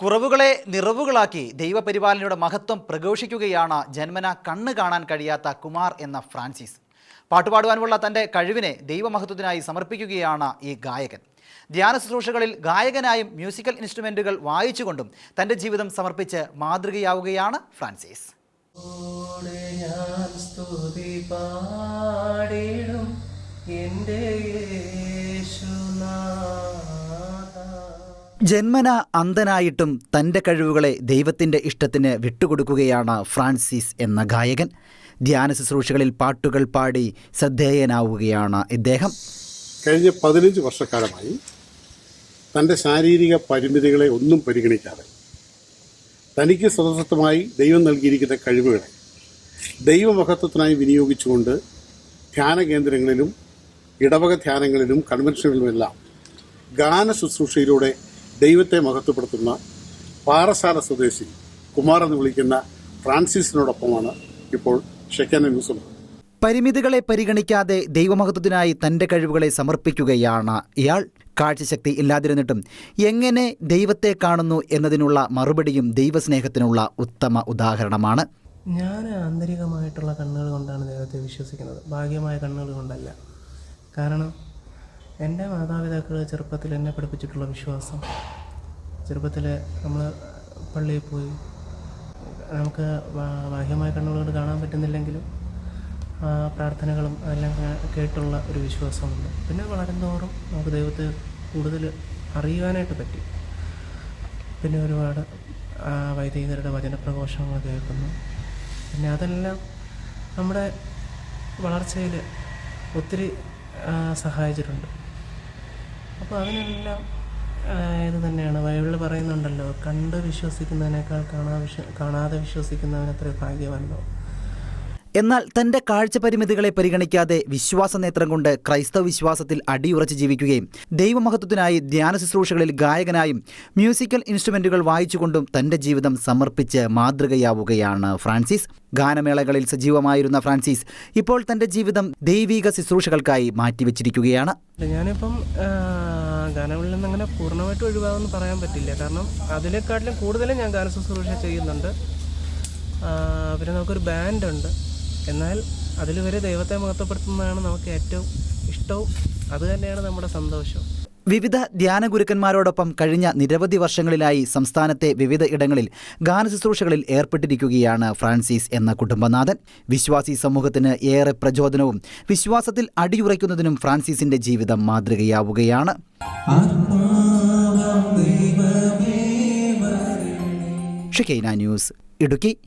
കുറവുകളെ നിറവുകളാക്കി ദൈവപരിപാലനയുടെ മഹത്വം പ്രഘോഷിക്കുകയാണ് ജന്മന കണ്ണ് കാണാൻ കഴിയാത്ത കുമാർ എന്ന ഫ്രാൻസിസ്. പാട്ടുപാടുവാനുള്ള തന്റെ കഴിവിനെ ദൈവമഹത്വത്തിനായി സമർപ്പിക്കുകയാണ് ഈ ഗായകൻ. ധ്യാന ശുശ്രൂഷകളിൽ ഗായകനായും മ്യൂസിക്കൽ ഇൻസ്ട്രുമെന്റുകൾ വായിച്ചുകൊണ്ടും തന്റെ ജീവിതം സമർപ്പിച്ച് മാതൃകയാവുകയാണ് ഫ്രാൻസിസ്. പാടിടും എന്റെ യേശുനാഥ ജന്മന അന്ധനായിട്ടും തന്റെ കഴിവുകളെ ദൈവത്തിന്റെ ഇഷ്ടത്തിന് വിട്ടുകൊടുക്കുകയാണ് ഫ്രാൻസിസ് എന്ന ഗായകൻ. ധ്യാന ശുശ്രൂഷകളിൽ പാട്ടുകൾ പാടി ശ്രദ്ധേയനാവുകയാണ് ഇദ്ദേഹം. കഴിഞ്ഞ പതിനഞ്ച് വർഷക്കാലമായി തന്റെ ശാരീരിക പരിമിതികളെ ഒന്നും പരിഗണിക്കാതെ തനിക്ക് സ്വതന്ത്രമായി ദൈവം നൽകിയിരിക്കുന്ന കഴിവുകളെ ദൈവമഹത്വത്തിനായി വിനിയോഗിച്ചുകൊണ്ട് ധ്യാന കേന്ദ്രങ്ങളിലും ഇടവക ധ്യാനങ്ങളിലും കൺവെൻഷനുകളിലുമെല്ലാം ഗാന ശുശ്രൂഷയിലൂടെ ദൈവത്തെ മഹത്വപ്പെടുത്തുന്ന പാറശാല സ്വദേശി കുമാർ എന്ന് വിളിക്കുന്ന ഫ്രാൻസിസിനോടൊപ്പമാണ് ഇപ്പോൾ ഷെക്കാന ന്യൂസുള്ളത് പരിമിതികളെ പരിഗണിക്കാതെ ദൈവമഹത്വത്തിനായി തന്റെ കഴിവുകളെ സമർപ്പിക്കുകയാണ് ഇയാൾ. കാഴ്ചശക്തി ഇല്ലാതിരുന്നിട്ടും എങ്ങനെ ദൈവത്തെ കാണുന്നു എന്നതിനുള്ള മറുപടിയും ദൈവസ്നേഹത്തിനുള്ള ഉത്തമ ഉദാഹരണമാണ്. ഞാൻ ആന്തരികമായിട്ടുള്ള കണ്ണുകൾ കൊണ്ടാണ് ദൈവത്തെ വിശ്വസിക്കുന്നത്. ഭാഗ്യമായ കണ്ണുകൾ കൊണ്ടല്ല. കാരണം എന്റെ മാതാപിതാക്കൾ ചെറുപ്പത്തിൽ എന്നെ പഠിപ്പിച്ചിട്ടുള്ള വിശ്വാസം. ചെറുപ്പത്തിൽ നമ്മൾ പള്ളിയിൽ പോയി. നമുക്ക് ബാഹ്യമായ കണ്ണുകളോട് കാണാൻ പറ്റുന്നില്ലെങ്കിലും പ്രാർത്ഥനകളും അതെല്ലാം കേട്ടുള്ള ഒരു വിശ്വാസമുണ്ട്. പിന്നെ വളരുന്തോറും നമുക്ക് ദൈവത്തെ കൂടുതൽ അറിയുവാനായിട്ട് പറ്റി. പിന്നെ ഒരുപാട് വൈദികരുടെ വചനപ്രഘോഷങ്ങൾ കേൾക്കുന്നു. പിന്നെ അതെല്ലാം നമ്മുടെ വളർച്ചയിൽ ഒത്തിരി സഹായിച്ചിട്ടുണ്ട്. അപ്പോൾ അതിനെല്ലാം ഇത് തന്നെയാണ്. ബൈബിളിൽ പറയുന്നുണ്ടല്ലോ കണ്ട് വിശ്വസിക്കുന്നതിനേക്കാൾ കാണാ വിശ്വ കാണാതെ വിശ്വസിക്കുന്നവൻ അത്ര ഭാഗ്യവല്ലോ എന്നാൽ തന്റെ കാഴ്ച പരിമിതികളെ പരിഗണിക്കാതെ വിശ്വാസ നേത്രം കൊണ്ട് ക്രൈസ്തവ വിശ്വാസത്തിൽ അടിയുറച്ച് ജീവിക്കുകയും ദൈവമഹത്വത്തിനായി ധ്യാന ശുശ്രൂഷകളിൽ ഗായകനായും മ്യൂസിക്കൽ ഇൻസ്ട്രുമെന്റുകൾ വായിച്ചുകൊണ്ടും തന്റെ ജീവിതം സമർപ്പിച്ച് മാതൃകയാവുകയാണ് ഫ്രാൻസിസ്. ഗാനമേളകളിൽ സജീവമായിരുന്ന ഫ്രാൻസിസ് ഇപ്പോൾ തന്റെ ജീവിതം ദൈവിക ശുശ്രൂഷകൾക്കായി മാറ്റിവെച്ചിരിക്കുകയാണ്. ഞാനിപ്പം ഗാനങ്ങളിൽ നിന്ന് അങ്ങനെ പൂർണമായിട്ട് ഒഴിവാകുമെന്ന് പറയാൻ പറ്റില്ല. കാരണം അതിനെക്കാട്ടിലും കൂടുതലും ഞാൻ ഗാന ശുശ്രൂഷ ചെയ്യുന്നുണ്ട് പിന്നെ നമുക്കൊരു ബാൻഡുണ്ട്. എന്നാൽ അതിലുവരെ ദൈവത്തെ മഹത്വപ്പെടുത്തുന്നതാണ് നമുക്ക് ഏറ്റവും ഇഷ്ടവും അത് തന്നെയാണ് നമ്മുടെ സന്തോഷവും. വിവിധ ധ്യാന ഗുരുക്കന്മാരോടൊപ്പം കഴിഞ്ഞ നിരവധി വർഷങ്ങളിലായി സംസ്ഥാനത്തെ വിവിധ ഇടങ്ങളിൽ ഗാന ശുശ്രൂഷകളിൽ ഏർപ്പെട്ടിരിക്കുകയാണ് ഫ്രാൻസിസ് എന്ന കുടുംബനാഥൻ. വിശ്വാസി സമൂഹത്തിന് ഏറെ പ്രചോദനവും വിശ്വാസത്തിൽ അടിയുറയ്ക്കുന്നതിനും ഫ്രാൻസിസിന്റെ ജീവിതം മാതൃകയാവുകയാണ്. ന്യൂസ് ഇടുക്കി.